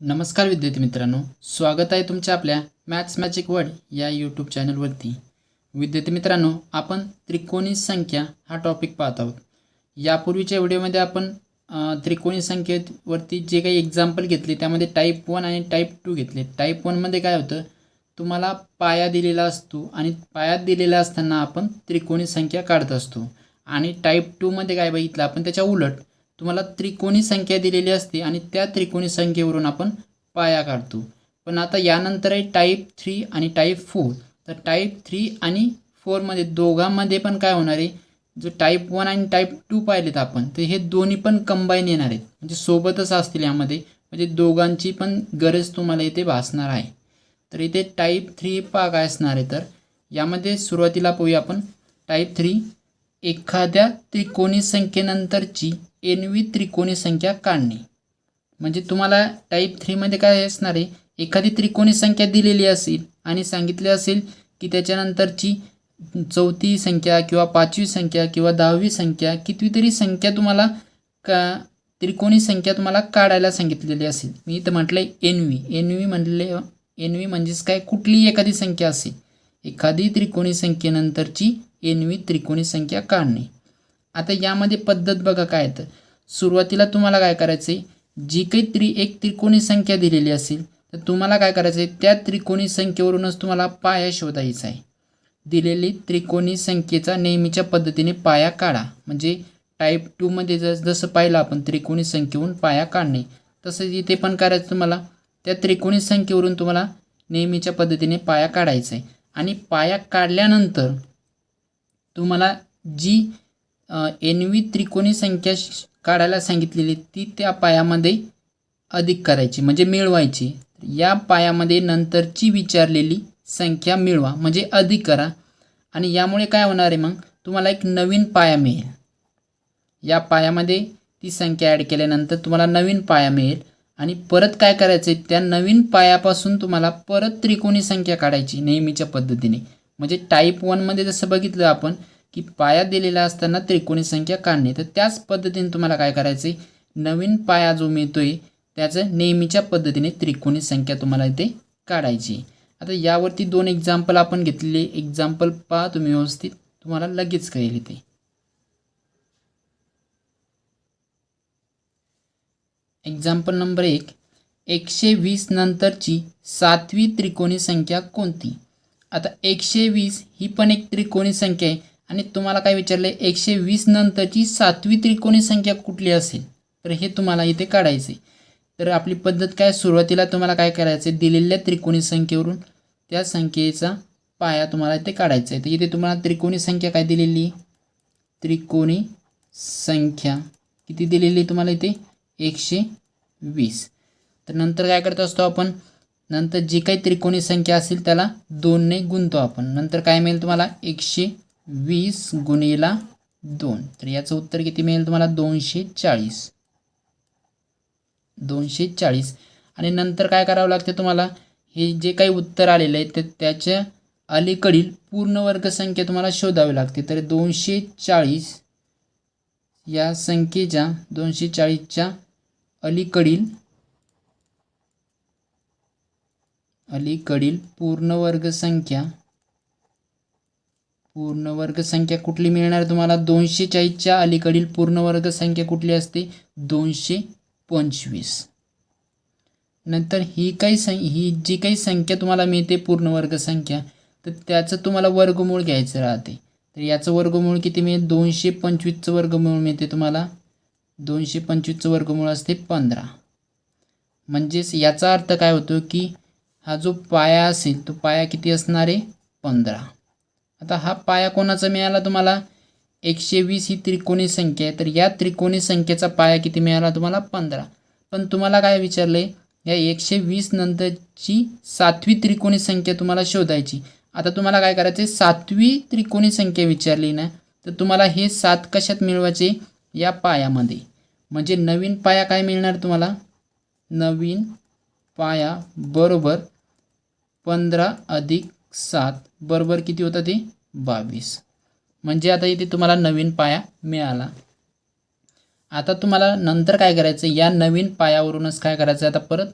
नमस्कार विद्यार्थी मित्रांनो स्वागत आहे तुमच्या आपल्या मॅथ्स मॅजिक वर्ड या यूट्यूब चॅनलवरती विद्यार्थी मित्रांनो आपण त्रिकोणी संख्या हा टॉपिक पाहत आहोत. यापूर्वीच्या व्हिडिओमध्ये आपण त्रिकोणी संख्येवरती जे काही एक्झाम्पल घेतले त्यामध्ये टाईप वन आणि टाईप टू घेतले. टाईप वनमध्ये काय होतं? तुम्हाला पाया दिलेला असतो आणि पायात दिलेला असताना आपण त्रिकोणी संख्या काढत असतो. आणि टाईप टूमध्ये काय बघितलं आपण? त्याच्या उलट तुम्हाला त्रिकोणी संख्या दिलेली असते आणि त्या त्रिकोणी संख्येवरून आपण पाया काढतो. पण आता यानंतर आहे टाईप थ्री आणि टाईप फोर तर टाईप थ्री आणि फोरमध्ये दोघांमध्ये पण काय होणार आहे? जो टाईप वन आणि टाईप टू पाहिलेत आपण तर हे दोन्ही पण कंबाईन येणार आहेत. म्हणजे सोबतच असतील यामध्ये. म्हणजे दोघांची पण गरज तुम्हाला इथे भासणार आहे. तर इथे टाईप थ्री पा काय असणार आहे तर यामध्ये सुरुवातीला पाहूया आपण. टाईप थ्री एखाद्या त्रिकोणी संख्येनंतरची एनवी त्रिकोणी संख्या काढणे. म्हणजे तुम्हाला टाईप थ्रीमध्ये काय असणार आहे? एखादी त्रिकोणी संख्या दिलेली असेल आणि सांगितले असेल की त्याच्यानंतरची चौथी संख्या किंवा पाचवी संख्या किंवा दहावी संख्या कितीतरी संख्या तुम्हाला का त्रिकोणी संख्या तुम्हाला काढायला सांगितलेली असेल. मी इथं म्हटलं आहे एन व्ही एन व्ही म्हणले एन व्ही म्हणजेच काय? कुठलीही एखादी संख्या असेल. एखादी त्रिकोणी संख्येनंतरची एन व्ही त्रिकोणी संख्या काढणे. आता यामध्ये पद्धत बघा काय तर सुरुवातीला तुम्हाला काय करायचं आहे जी काही त्रि एक त्रिकोणी संख्या दिलेली असेल तर तुम्हाला काय करायचं आहे त्या त्रिकोणी संख्येवरूनच तुम्हाला पाया शोधायचा आहे. दिलेली त्रिकोणी संख्येचा नेहमीच्या पद्धतीने पाया काढा. म्हणजे टाईप टूमध्ये जस जसं पाहिलं आपण त्रिकोणी संख्येवरून पाया काढणे. तसंच इथे पण करायचं तुम्हाला. त्या त्रिकोणी संख्येवरून तुम्हाला नेहमीच्या पद्धतीने पाया काढायचा आहे. आणि पाया काढल्यानंतर तुम्हाला जी एन व्ही त्रिकोणी संख्या श- काढायला सांगितलेली ती त्या पायामध्ये अधिक करायची म्हणजे मिळवायची. या पायामध्ये नंतरची विचारलेली संख्या मिळवा म्हणजे अधिक करा. आणि यामुळे काय होणार आहे मग? तुम्हाला एक नवीन पाया मिळेल. या पायामध्ये ती संख्या ॲड केल्यानंतर तुम्हाला नवीन पाया मिळेल. आणि परत काय करायचं आहे त्या नवीन पायापासून तुम्हाला परत त्रिकोणी संख्या काढायची नेहमीच्या पद्धतीने. म्हणजे टाईप वनमध्ये जसं बघितलं आपण की पाया दिलेला असताना त्रिकोणी संख्या काढणे. तर त्याच पद्धतीने तुम्हाला काय करायचं आहे? नवीन पाया जो मिळतोय त्याचं नेहमीच्या पद्धतीने त्रिकोणी संख्या तुम्हाला इथे काढायची आहे. आता यावरती दोन एक्झाम्पल आपण घेतलेले. एक्झाम्पल पहा तुम्ही व्यवस्थित. तुम्हाला लगेच कळेल इथे. एक्झाम्पल नंबर एक. एकशे वीस नंतरची सातवी त्रिकोणी संख्या कोणती? आता एकशे वीस ही पण एक त्रिकोणी संख्या आहे. आणि तुम्हाला काय विचारलं आहे एकशे वीस नंतरची सातवी त्रिकोणी संख्या कुठली असेल? तर हे तुम्हाला इथे काढायचे तर आपली पद्धत काय? सुरुवातीला तुम्हाला काय करायचं आहे दिलेल्या त्रिकोणी संख्येवरून त्या संख्येचा पाया तुम्हाला इथे काढायचा आहे. तर इथे तुम्हाला त्रिकोणी संख्या काय दिलेली? त्रिकोणी संख्या. किती दिलेली तुम्हाला इथे? एकशे वीस तर नंतर काय करत असतो आपण? नंतर जी काही त्रिकोणी संख्या असेल त्याला दोनने गुंतो आपण. नंतर काय मिळेल तुम्हाला? एकशे वीस गुणेला दोन. तर याचं उत्तर किती मिळेल तुम्हाला? दोनशे चाळीस. दोनशे चाळीस. आणि नंतर काय करावं लागते तुम्हाला? हे जे काही उत्तर आलेलं आहे ते त्याच्या अलीकडील पूर्ण वर्गसंख्या तुम्हाला शोधावी लागते. तर दोनशे चाळीस या संख्येच्या दोनशे चाळीसच्या अलीकडील अलीकडील पूर्ण वर्गसंख्या पूर्ण वर्गसंख्या कुठली मिळणार? तुम्हाला दोनशे चाळीसच्या अलीकडील पूर्ण वर्गसंख्या कुठली असते? दोनशे पंचवीस. नंतर ही काही सं ही जी काही संख्या तुम्हाला मिळते पूर्ण वर्गसंख्या तर त्याचं तुम्हाला वर्गमूळ घ्यायचं राहते. तर याचं वर्गमूळ किती मिळेल? दोनशे पंचवीसचं वर्गमूळ मिळते तुम्हाला. दोनशे पंचवीसचं वर्गमूळ असते पंधरा. म्हणजेच याचा अर्थ काय होतो की हा जो पाया असेल तो पाया किती असणार आहे? पंधरा. आता हा पाया कोणाचा मिळाला तुम्हाला? एकशे वीस ही त्रिकोणी संख्या आहे. तर या त्रिकोणी संख्येचा पाया किती मिळाला तुम्हाला? पंधरा. पण तुम्हाला काय विचारलं? आहे या एकशे वीस नंतरची सातवी त्रिकोणी संख्या तुम्हाला शोधायची. आता तुम्हाला काय करायचं आहे सातवी त्रिकोणी संख्या विचारली ना तर तुम्हाला हे सात कशात मिळवायचे? या पायामध्ये. म्हणजे नवीन पाया काय मिळणार तुम्हाला? नवीन पाया बरोबर पंधरा अधिक सात. बरोबर किती होतं ते? बावीस. म्हणजे आता इथे तुम्हाला नवीन पाया मिळाला. आता तुम्हाला नंतर काय करायचं? या नवीन पायावरूनच काय करायचं? आता परत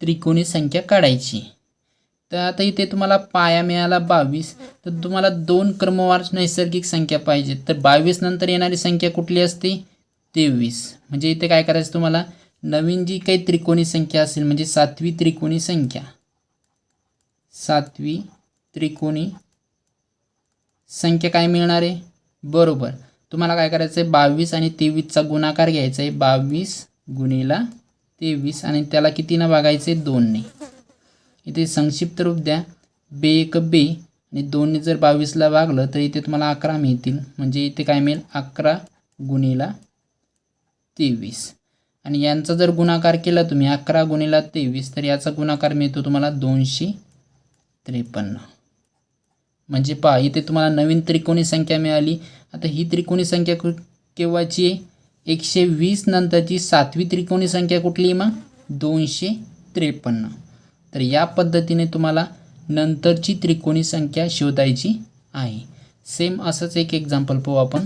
त्रिकोणी संख्या काढायची. तर आता इथे तुम्हाला पाया मिळाला बावीस. तर तुम्हाला दोन क्रमवार नैसर्गिक संख्या पाहिजे. तर बावीस नंतर येणारी संख्या कुठली असते? तेवीस. म्हणजे इथे काय करायचं तुम्हाला? नवीन जी काही त्रिकोणी संख्या असेल म्हणजे सातवी त्रिकोणी संख्या. सातवी त्रिकोणी संख्या काय मिळणार आहे? बरोबर. तुम्हाला काय करायचं आहे? बावीस आणि तेवीसचा गुणाकार घ्यायचा आहे. बावीस गुणीला तेवीस आणि त्याला कितीनं भागायचं आहे? दोनने. इथे संक्षिप्त रूप द्या. बे एक बे आणि दोनने जर बावीसला भागलं तर इथे तुम्हाला अकरा मिळतील. म्हणजे इथे काय मिळेल? अकरा गुणीला तेवीस. आणि यांचा जर गुणाकार केला तुम्ही अकरा गुणीला तेवीस तर याचा गुणाकार मिळतो तुम्हाला दोनशे त्रेपन्न. म्हणजे पहा इथे तुम्हाला नवीन त्रिकोणी संख्या मिळाली. आता ही त्रिकोणी संख्या कु केव्हाची आहे? एकशे वीस नंतरची सातवी त्रिकोणी संख्या कुठली मग? दोनशे त्रेपन्न. तर या पद्धतीने तुम्हाला नंतरची त्रिकोणी संख्या शोधायची आहे. सेम असंच एक एक्झाम्पल पाहू आपण.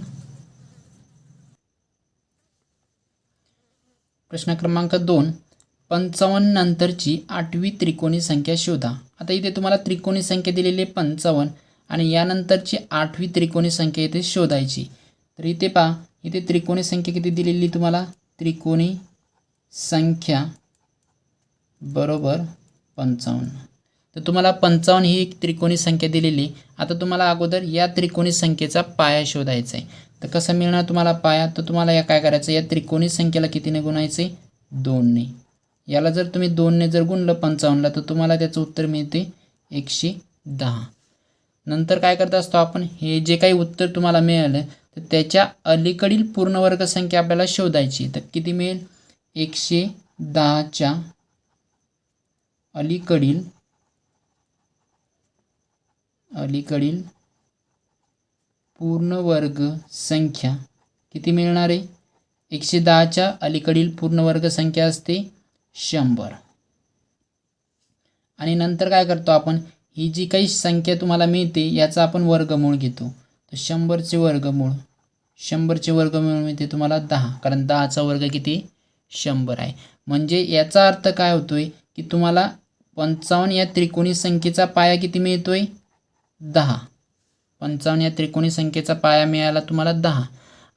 प्रश्न क्रमांक दोन. पंचावन्न नंतरची आठवी त्रिकोणी संख्या शोधा. आता इथे तुम्हाला त्रिकोणी संख्या दिलेली आहे पंचावन्न आणि यानंतरची आठवी त्रिकोणी संख्या इथे शोधायची. तर इथे पहा इथे त्रिकोणी संख्या किती दिलेली तुम्हाला? त्रिकोणी संख्या बरोबर पंचावन्न. तर तुम्हाला पंचावन्न ही एक त्रिकोणी संख्या दिलेली आता तुम्हाला अगोदर या त्रिकोणी संख्येचा पाया शोधायचा आहे. तर कसं मिळणार तुम्हाला पाया तर तुम्हाला या काय करायचं? या त्रिकोणी संख्येला कितीने गुणायचं? आहे दोनने. याला जर तुम्ही दोनने जर गुणलं पंचावन्नला तर तुम्हाला त्याचं उत्तर मिळते एकशे दहा. नंतर काय करत असतो आपण? हे जे काही उत्तर तुम्हाला मिळालं तर त्याच्या अलीकडील पूर्णवर्ग संख्या आपल्याला शोधायची तर किती मिळेल? एकशे दहाच्या अलीकडील अलीकडील पूर्ण वर्ग संख्या किती मिळणार आहे? एकशे दहाच्या अलीकडील पूर्ण वर्ग संख्या असते शंभर. आणि नंतर काय करतो आपण? ही जी काही संख्या तुम्हाला मिळते याचा आपण वर्गमूळ घेतो. तर शंभरचे वर्गमूळ शंभरचे वर्गमूळ मिळते तुम्हाला दहा. कारण दहाचा वर्ग किती? शंभर आहे. म्हणजे याचा अर्थ काय होतोय? की तुम्हाला पंचावन्न या त्रिकोणी संख्येचा पाया किती मिळतोय? दहा. पंचावन्न या त्रिकोणी संख्येचा पाया मिळाला तुम्हाला दहा.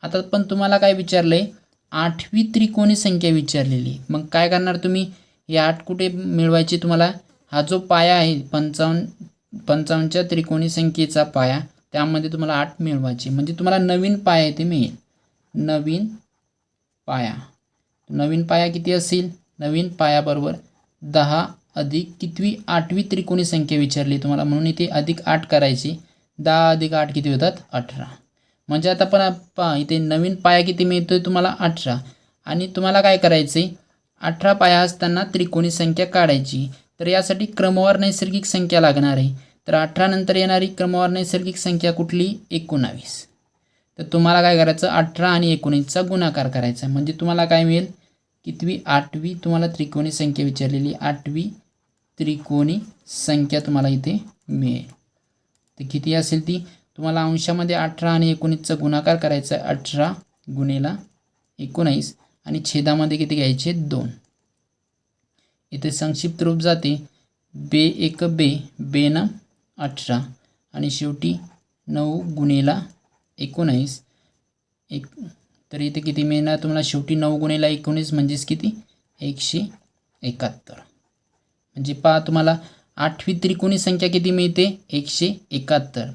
आता पण तुम्हाला काय विचारलं आहे आठवी त्रिकोणी संख्या विचारलेली. मग काय करणार तुम्ही? ही आठ कुठे मिळवायची तुम्हाला? हा जो पाया आहे पंचावन्न पंचावन्नच्या त्रिकोणी संख्येचा पाया त्यामध्ये तुम्हाला आठ मिळवायची. म्हणजे तुम्हाला नवीन पाया इथे मिळेल. नवीन पाया. नवीन पाया किती असेल? नवीन पायाबरोबर दहा अधिक कितवी आठवी त्रिकोणी संख्या विचारली तुम्हाला. म्हणून इथे अधिक आठ करायची. दहा अधिक आठ किती होतात? अठरा. म्हणजे आता पण पा इथे नवीन पाया किती मिळतो आहे तुम्हाला? अठरा. आणि तुम्हाला काय करायचं आहे अठरा पाया असताना त्रिकोणी संख्या काढायची. तर यासाठी क्रमवार नैसर्गिक संख्या लागणार आहे. तर अठरा नंतर येणारी क्रमवार नैसर्गिक संख्या कुठली? एकोणावीस. तर तुम्हाला काय करायचं? अठरा आणि एकोणीसचा गुणाकार करायचा म्हणजे तुम्हाला काय मिळेल? कितवी? आठवी. तुम्हाला त्रिकोणी संख्या विचारलेली. आठवी त्रिकोणी संख्या तुम्हाला इथे मिळेल. तर किती असेल ती? तुम्हाला अंशामध्ये अठरा आणि एकोणीसचा गुणाकार करायचा आहे. अठरा गुणेला एकोणावीस आणि छेदामध्ये किती घ्यायचे? दोन. इथे संक्षिप्त रूप जाते. बे एक बे बेनं अठरा. आणि शेवटी नऊ गुणेला एकोणावीस एक तर इथे किती मिळणार तुम्हाला? शेवटी नऊ गुणेला एकोणीस म्हणजेच किती? एकशे एकाहत्तर. म्हणजे पहा तुम्हाला आठवी त्रिकोणी संख्या किती मिळते? एकशे एकाहत्तर.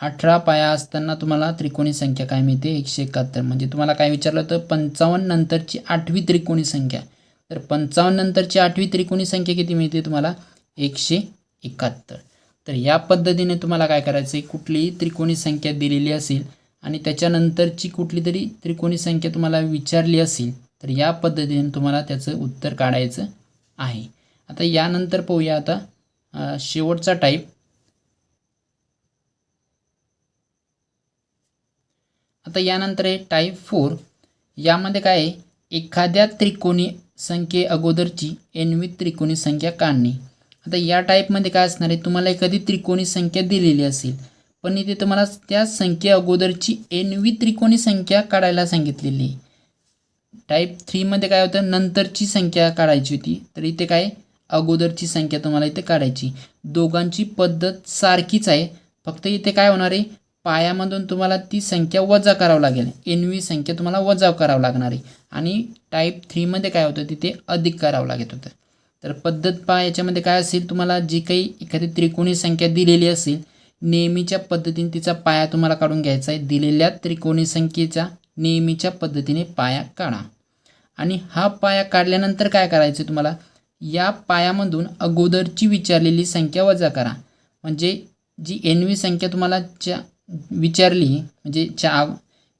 अठरा पाया असताना तुम्हाला त्रिकोणी संख्या काय मिळते? एकशे एकाहत्तर. म्हणजे तुम्हाला काय विचारलं तर पंचावन्न नंतरची आठवी त्रिकोणी संख्या तर पंचावन्न नंतरची आठवी त्रिकोणी संख्या किती मिळते तुम्हाला? एकशे एकाहत्तर. तर या पद्धतीने तुम्हाला काय करायचं आहे कुठलीही त्रिकोणी संख्या दिलेली असेल आणि त्याच्यानंतरची कुठली तरी त्रिकोणी संख्या तुम्हाला विचारली असेल तर या पद्धतीने तुम्हाला त्याचं उत्तर काढायचं आहे. आता यानंतर पाहूया आता शेवटचा टाईप आता यानंतर आहे टाईप फोर यामध्ये काय आहे? एखाद्या त्रिकोणी संख्ये अगोदरची एनवी त्रिकोणी संख्या काढणे. आता या टाईपमध्ये काय असणार आहे? तुम्हाला एखादी त्रिकोणी संख्या दिलेली असेल पण इथे तुम्हाला त्या संख्ये अगोदरची एनवी त्रिकोणी संख्या काढायला सांगितलेली टाईप थ्रीमध्ये काय होतं? नंतरची संख्या काढायची होती. तर इथे काय अगोदरची संख्या तुम्हाला इथे काढायची. दोघांची पद्धत सारखीच आहे. फक्त इथे काय होणार आहे? पायामधून तुम्हाला ती संख्या वजा करावं लागेल. एन व्ही संख्या तुम्हाला वजा करावं लागणार आहे. आणि टाईप थ्रीमध्ये काय होतं? तिथे अधिक करावं लागत होतं. तर पद्धत पा याच्यामध्ये काय असेल? तुम्हाला जी काही एखादी त्रिकोणी संख्या दिलेली असेल नेहमीच्या पद्धतीने तिचा पाया तुम्हाला काढून घ्यायचा आहे. दिलेल्या त्रिकोणी संख्येचा नेहमीच्या पद्धतीने पाया काढा. आणि हा पाया काढल्यानंतर काय करायचं तुम्हाला? या पायामधून अगोदरची विचारलेली संख्या वजा करा. म्हणजे जी एन वी संख्या तुम्हाला च्या विचारली म्हणजे च्या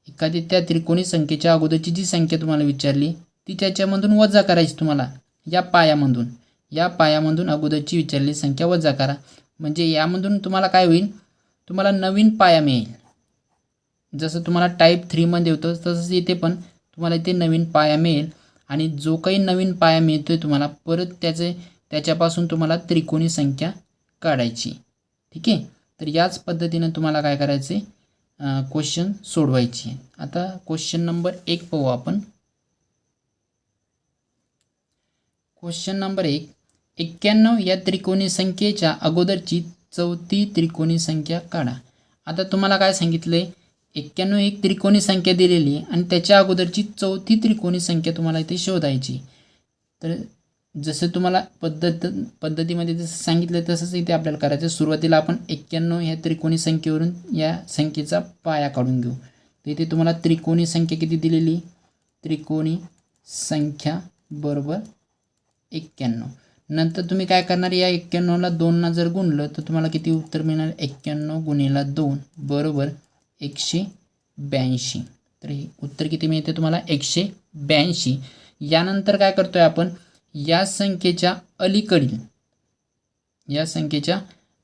एखादी त्या त्रिकोणी संख्येच्या अगोदरची जी संख्या तुम्हाला विचारली ती त्याच्यामधून वजा करायची तुम्हाला या पायामधून. या पायामधून अगोदरची विचारलेली संख्या वजा करा. म्हणजे यामधून तुम्हाला काय होईल? तुम्हाला नवीन पाया मिळेल. जसं तुम्हाला टाईप थ्रीमध्ये होतं तसंच इथे पण तुम्हाला इथे नवीन पाया मिळेल. आणि जो काही नवीन पाया मिळतो आहे तुम्हाला परत त्याचे त्याच्यापासून तुम्हाला त्रिकोणी संख्या काढायची. ठीक आहे? तर याच पद्धतीनं तुम्हाला काय करायचे? क्वेश्चन सोडवायची. आता क्वेश्चन नंबर एक पाहू आपण. क्वेश्चन नंबर एक. एक्क्याण्णव या त्रिकोणी संख्येच्या अगोदरची चौथी त्रिकोणी संख्या काढा. आता तुम्हाला काय सांगितलं आहे एक्क्याण्णव एक त्रिकोणी संख्या दिलेली आहे आणि त्याच्या अगोदरची चौथी त्रिकोणी संख्या तुम्हाला इथे शोधायची तर जसं तुम्हाला पद्धत पद्धतीमध्ये जसं सांगितलं तसंच इथे आपल्याला करायचं. सुरुवातीला आपण एक्क्याण्णव ह्या त्रिकोणी संख्येवरून या संख्येचा पाया काढून घेऊ. तर इथे तुम्हाला त्रिकोणी संख्या किती दिलेली त्रिकोणी संख्या बरोबर एक्क्याण्णव. नंतर तुम्ही काय करणार या एक्क्याण्णवला दोनना जर गुणलं तर तुम्हाला किती उत्तर मिळणार? एक्क्याण्णव गुणेला दोन बरोबर एकशे ब्याऐंशी. तर हे उत्तर किती मिळते तुम्हाला? एकशे ब्याऐंशी. यानंतर काय करतोय आपण? या संख्येच्या अलीकडील या संख्येच्या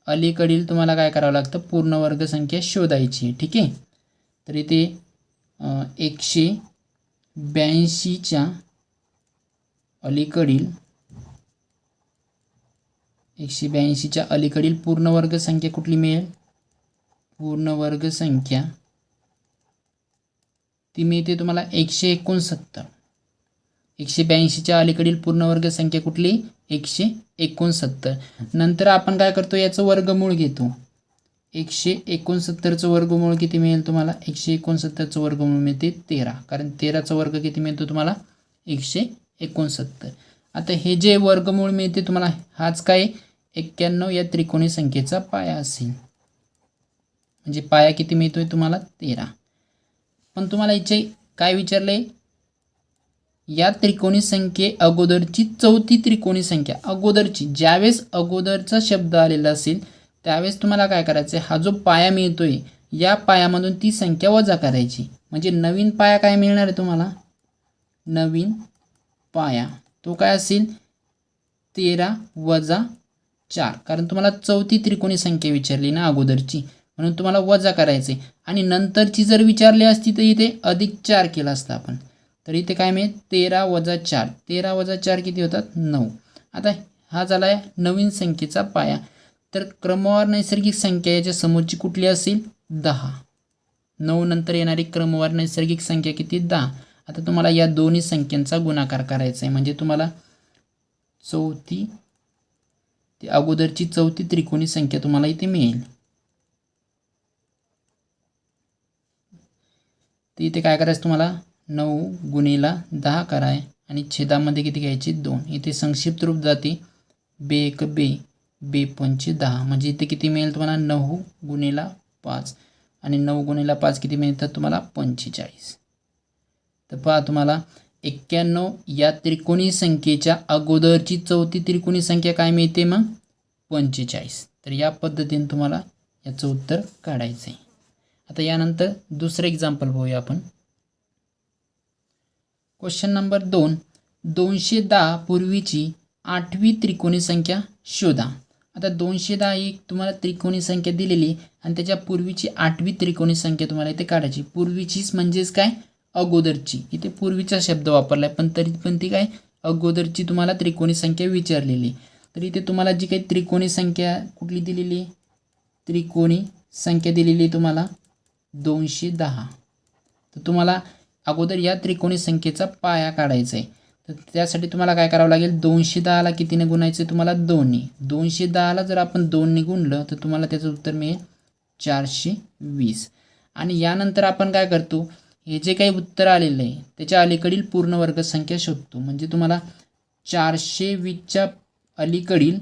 अलीकडील तुम्हाला काय करावं लागतं? पूर्ण वर्ग संख्या शोधायची ठीक आहे? तर इथे एकशे ब्याऐंशीच्या अलीकडील एकशे ब्याऐंशीच्या अलीकडील पूर्ण वर्ग संख्या कुठली मिळेल? पूर्ण वर्ग संख्या ती मिळते तुम्हाला एकशे एकोणसत्तर. एकशे ब्याऐंशीच्या अलीकडील पूर्ण वर्ग संख्या कुठली? एकशे एकोणसत्तर. नंतर आपण काय करतो? याचं वर्गमूळ घेतो. एकशे एकोणसत्तरचं वर्गमूळ किती मिळेल तुम्हाला? एकशे एकोणसत्तरचं वर्गमूळ मिळते तेरा. कारण तेराचा वर्ग किती मिळतो तुम्हाला? एकशे एकोणसत्तर. आता हे जे वर्गमूळ मिळते तुम्हाला हाच काय? एक्क्याण्णव या त्रिकोणी संख्येचा पाया असेल. म्हणजे पाया किती मिळतो आहे तुम्हाला? तेरा. पण तुम्हाला इथे काय विचारलंय? या त्रिकोणी संख्ये अगोदरची चौथी त्रिकोणी संख्या. अगोदरची ज्यावेळेस अगोदरचा शब्द आलेला असेल त्यावेळेस तुम्हाला काय करायचं आहे हा जो पाया मिळतो आहे या पायामधून ती संख्या वजा करायची. म्हणजे नवीन पाया काय मिळणार आहे तुम्हाला? नवीन पाया. तो काय असेल? तेरा वजा चार. कारण तुम्हाला चौथी त्रिकोणी संख्या विचारली ना अगोदरची. म्हणून तुम्हाला वजा करायचे आणि नंतरची जर विचारली असती तर इथे अधिक चार केला असता आपण. तर इथे काय मिळेल? तेरा वजा चार. तेरा वजा चार किती होतात? नऊ. आता हा झाला आहे नवीन संख्येचा पाया. तर क्रमवार नैसर्गिक संख्या याच्या समोरची कुठली असेल? दहा. नऊ नंतर येणारी क्रमवार नैसर्गिक संख्या किती? दहा. आता तुम्हाला या दोन्ही संख्यांचा गुणाकार करायचा आहे म्हणजे तुम्हाला चौथी ती अगोदरची चौथी त्रिकोणी संख्या तुम्हाला इथे मिळेल. तर इथे काय करायचं तुम्हाला? नऊ गुणीला दहा कराय. आणि छेदामध्ये किती घ्यायची? दोन. इथे संक्षिप्त रूप जाते. बे एक बे. बे पंचे दहा. म्हणजे इथे किती मिळेल तुम्हाला? नऊ गुणीला पाच. आणि नऊ गुणीला पाच किती मिळतात तुम्हाला पंचेचाळीस. तर पहा तुम्हाला एक्क्याण्णव या त्रिकोणी संख्येच्या अगोदरची चौथी त्रिकोणी संख्या काय मिळते मग? पंचेचाळीस. तर या पद्धतीने तुम्हाला याचं उत्तर काढायचं आहे आता यानंतर दुसरं एक्झाम्पल बघूया आपण. क्वेश्चन नंबर दोन. दोनशे दहा पूर्वीची आठवी त्रिकोणी संख्या शोधा. आता दोनशे दहा ही तुम्हाला त्रिकोणी संख्या दिलेली आणि त्याच्या पूर्वीची आठवी त्रिकोणी संख्या तुम्हाला इथे काढायची पूर्वीचीच म्हणजेच काय? अगोदरची. इथे पूर्वीचा शब्द वापरला आहे पण तरी पण ती काय? अगोदरची तुम्हाला त्रिकोणी संख्या विचारलेली तर इथे तुम्हाला जी काही त्रिकोणी संख्या कुठली दिलेली आहे? त्रिकोणी संख्या दिलेली आहे तुम्हाला. दोनशे दहा. तर तुम्हाला अगोदर या त्रिकोणी संख्येचा पाया काढायचा आहे. तर त्यासाठी तुम्हाला काय करावं लागेल? दोनशे दहाला कितीने गुणायचं तुम्हाला दोन्ही. दोनशे दहाला जर आपण दोनने गुणलं तर तुम्हाला त्याचं उत्तर मिळेल चारशे वीस. आणि यानंतर आपण काय करतो? हे जे काही उत्तर आलेलं आहे त्याच्या अलीकडील पूर्ण वर्ग संख्या शोधतो. म्हणजे तुम्हाला चारशे वीसच्या अलीकडील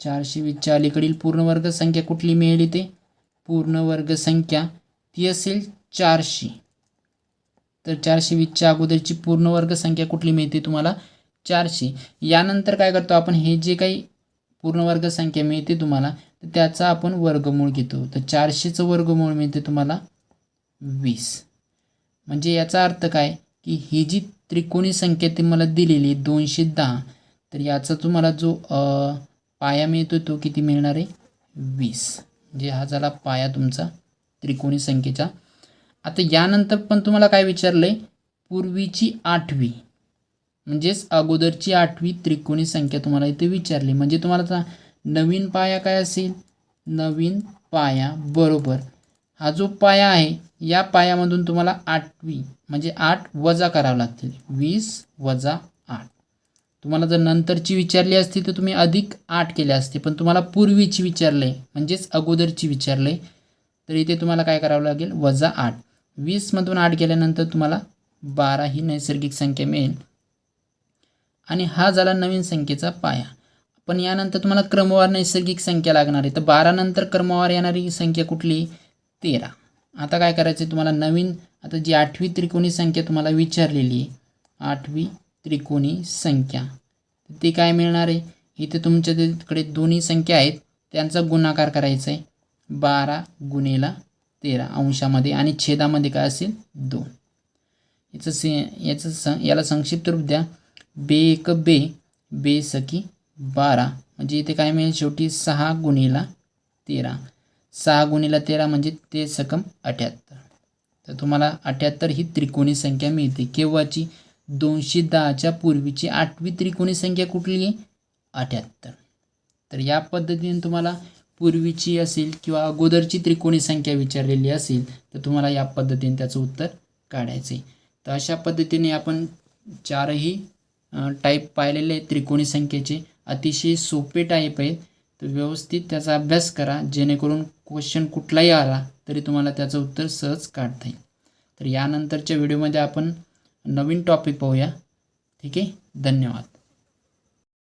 चारशे वीसच्या अलीकडील पूर्ण वर्ग संख्या कुठली मिळेल इथे? पूर्ण वर्ग संख्या ती असेल चारशे. तर चारशे वीसच्या अगोदरची पूर्ण वर्ग संख्या कुठली मिळते तुम्हाला? चारशे. यानंतर काय करतो आपण? हे जे काही पूर्ण वर्ग संख्या मिळते तुम्हाला तर त्याचा आपण वर्गमूळ घेतो. तर चारशेचं वर्गमूळ मिळते तुम्हाला वीस. म्हणजे याचा अर्थ काय? की ही जी त्रिकोणी संख्या ती मला दिलेली आहे दोनशे दहा तर याचा तुम्हाला जो पाया मिळतो तो किती मिळणार आहे? वीस. म्हणजे हा झाला पाया तुमचा त्रिकोणी संख्येचा. आता यानंतर पण तुम्हाला काय विचारलं आहे पूर्वीची आठवी म्हणजेच अगोदरची आठवी त्रिकोणी संख्या तुम्हाला इथे विचारली. म्हणजे तुम्हाला आता नवीन पाया काय असेल? नवीन पाया बरोबर. हा जो पाया आहे या पायामधून तुम्हाला आठवी म्हणजे आठ वजा करावं लागतील. वीस वजा तुम्हाला जर नंतरची विचारली असती तर तुम्ही अधिक आठ केले असते. पण तुम्हाला पूर्वीची विचारले म्हणजेच अगोदरची विचारले तर इथे तुम्हाला काय करावं लागेल? वजा आठ. वीसमधून आठ गेल्यानंतर तुम्हाला बारा ही नैसर्गिक संख्या मिळेल. आणि हा झाला नवीन संख्येचा पाया. पण यानंतर तुम्हाला क्रमवार नैसर्गिक संख्या लागणार आहे. तर बारानंतर क्रमवार येणारी संख्या कुठली? तेरा. आता काय करायचं आहे तुम्हाला? नवीन आता जी आठवी त्रिकोणी संख्या तुम्हाला विचारलेली आहे आठवी त्रिकोणी संख्या. ते काय मिळणार आहे? इथे तुमच्या तिकडे दोन्ही संख्या आहेत. त्यांचा गुणाकार करायचा आहे. बारा गुणेला तेरा अंशामध्ये आणि छेदामध्ये काय असेल? दोन. याचं से याचं सं याला संक्षिप्त रूप द्या. बे एक बे बे सखी बारा. म्हणजे इथे काय मिळेल? शेवटी सहा गुणेला तेरा. सहा गुणीला तेरा म्हणजे ते सकम अठ्याहत्तर. तर तुम्हाला अठ्याहत्तर ही त्रिकोणी संख्या मिळते. केव्हाची? दोनशे दहाच्या पूर्वीची आठवी त्रिकोणी संख्या कुठली आहे? अठ्याहत्तर. तर या पद्धतीने तुम्हाला पूर्वीची असेल किंवा अगोदरची त्रिकोणी संख्या विचारलेली असेल तर तुम्हाला या पद्धतीने त्याचं उत्तर काढायचं आहे. तर अशा पद्धतीने आपण चारही टाईप पाहिलेले आहेत त्रिकोणी संख्येचे अतिशय सोपे टाईप आहेत. तर व्यवस्थित त्याचा अभ्यास करा जेणेकरून क्वेश्चन कुठलाही आला तरी तुम्हाला त्याचं उत्तर सहज काढता येईल. तर यानंतरच्या व्हिडिओमध्ये आपण नवीन टॉपिक पाहूया. ठीक आहे? धन्यवाद.